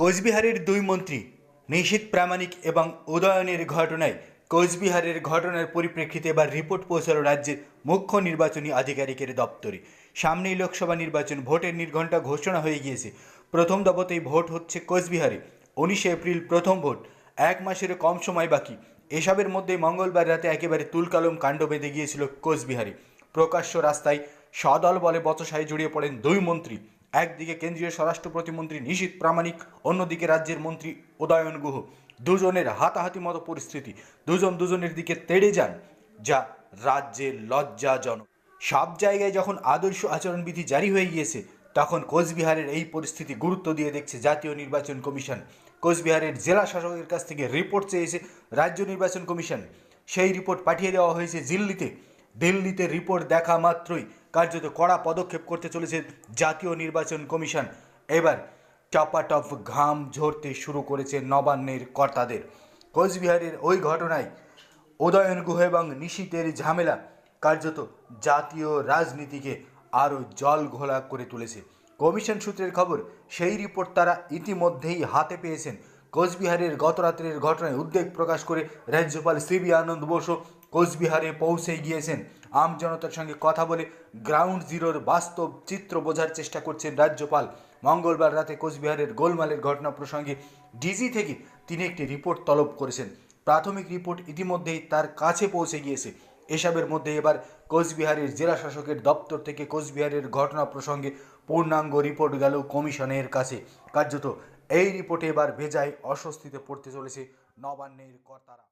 কোচবিহারের দুই মন্ত্রী, নিশীত প্রামাণিক এবং উদয়নের ঘটনায় কোচবিহারের ঘটনার পরিপ্রেক্ষিতে এবার রিপোর্ট পৌঁছালো রাজ্যের মুখ্য নির্বাচনী আধিকারিকের দপ্তরে। সামনেই লোকসভা নির্বাচন, ভোটের নির্ঘণ্টা ঘোষণা হয়ে গিয়েছে। প্রথম দফাতেই ভোট হচ্ছে কোচবিহারে। উনিশে এপ্রিল প্রথম ভোট, এক মাসের কম সময় বাকি। এসবের মধ্যে মঙ্গলবার রাতে একেবারে তুলকালম কাণ্ড বেঁধে গিয়েছিল কোচবিহারে। প্রকাশ্য রাস্তায় সদল বলে বচসায় জড়িয়ে পড়েন দুই মন্ত্রী। একদিকে কেন্দ্রীয় স্বরাষ্ট্র প্রতিমন্ত্রী নিশীত প্রামাণিক, অন্যদিকে রাজ্যের মন্ত্রী উদয়ন গুহ। দুজনের হাতাহাতি মতো পরিস্থিতি। দুজন দুজনের দিকে তেড়ে যান, যা রাজ্যের লজ্জাজনক। সব জায়গায় যখন আদর্শ আচরণবিধি জারি হয়ে গিয়েছে, তখন কোচবিহারের এই পরিস্থিতি গুরুত্ব দিয়ে দেখছে জাতীয় নির্বাচন কমিশন। কোচবিহারের জেলা শাসকের কাছ থেকে রিপোর্ট চেয়েছে রাজ্য নির্বাচন কমিশন। সেই রিপোর্ট পাঠিয়ে দেওয়া হয়েছে দিল্লিতে। দিল্লিতে রিপোর্ট দেখা মাত্রই কার্যত কড়া পদক্ষেপ করতে চলেছে জাতীয় নির্বাচন কমিশন। এবার টপাটপ ঘাম ঝরতে শুরু করেছে নবান্নের কর্তাদের। কোচবিহারের ওই ঘটনায় উদয়ন গুহ এবং নিশীতের ঝামেলা কার্যত জাতীয় রাজনীতিকে আরও জল ঘোলা করে তুলেছে। কমিশন সূত্রের খবর, সেই রিপোর্ট তারা ইতিমধ্যেই হাতে পেয়েছেন। কোচবিহারের গতরাত্রের ঘটনায় উদ্বেগ প্রকাশ করে রাজ্যপাল সিবি আনন্দ বসু কোচবিহারে পৌঁছে গিয়েছেন। আম জনতার সঙ্গে কথা বলে গ্রাউন্ড জিরোর বাস্তব চিত্র বোঝার চেষ্টা করছেন রাজ্যপাল। মঙ্গলবার রাতে কোচবিহারের গোলমালের ঘটনা প্রসঙ্গে ডিজি থেকে তিনি একটি রিপোর্ট তলব করেছেন। প্রাথমিক রিপোর্ট ইতিমধ্যেই তার কাছে পৌঁছে গিয়েছে। এসবের মধ্যে এবার কোচবিহারের জেলা শাসকের দপ্তর থেকে কোচবিহারের ঘটনা প্রসঙ্গে পূর্ণাঙ্গ রিপোর্ট গেল কমিশনের কাছে। কার্যত এই রিপোর্টে এবার ভেজায় অস্বস্তিতে পড়তে চলেছে নবান্নের কর্তারা।